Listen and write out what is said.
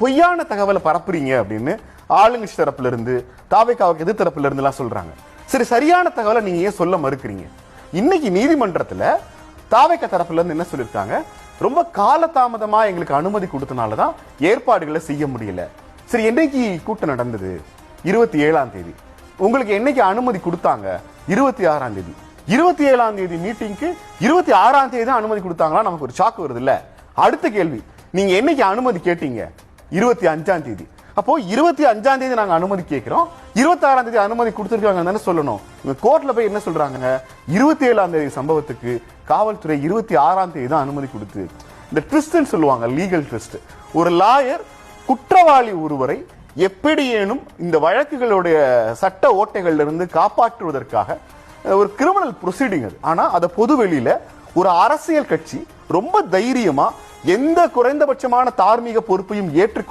பொய்யான தகவலை பரப்புறீங்க அப்படின்னு ஆளுங்கட்சி தரப்புல இருந்து தாவேக்காவுக்கு எதிர் தரப்புல இருந்துலாம் சொல்றாங்க. சரி சரியான தகவலை நீங்க ஏன் சொல்ல மறுக்கிறீங்க? இன்னைக்கு நீதிமன்றத்துல தாவேக்கா தரப்புல இருந்து என்ன சொல்லியிருக்காங்க ரொம்ப காலதாமதமா எங்களுக்கு அனுமதி கொடுத்தனால தான் ஏற்பாடுகளை செய்ய முடியல. சரி என்னைக்கு கூட்டம் நடந்தது? இருபத்தி ஏழாம் தேதி. உங்களுக்கு என்னைக்கு அனுமதி கொடுத்தாங்க? இருபத்தி ஆறாம் தேதி. இருபத்தி ஏழாம் தேதி மீட்டிங்க்கு இருபத்தி ஆறாம் தேதி தான் அனுமதி கொடுத்தாங்களா? நமக்கு ஒரு சாக்கு வருது இல்ல அடுத்த கேள்வி நீங்க என்னைக்கு அனுமதி கேட்டீங்க? இருபத்தி அஞ்சாம் தேதி. அப்போ இருபத்தி அஞ்சாம் தேதி நாங்க அனுமதி கேட்கிறோம். இருபத்தி ஆறாம் தேதி அனுமதி கொடுத்துருக்காங்க தானே சொல்லணும். இவங்க கோர்ட்ல போய் என்ன சொல்றாங்க இருபத்தி ஏழாம் தேதி சம்பவத்துக்கு காவல்துறை இருபத்தி ஆறாம் தேதி தான் அனுமதி கொடுத்து இந்த ட்விஸ்ட்னு சொல்லுவாங்க லீகல் ட்விஸ்ட் ஒரு லாயர் குற்றவாளி ஒருவரை எப்படியேனும் இந்த வழக்குகளுடைய சட்ட ஓட்டைகள்ல இருந்து காப்பாற்றுவதற்காக ஒரு கிரிமினல் ப்ரொசீடிங் அது. ஆனா அதை பொது வெளியில ஒரு அரசியல் கட்சி ரொம்ப தைரியமா எந்த குறைந்தபட்சமான தார்மீக பொறுப்பையும் ஏற்றுக்கொள்ள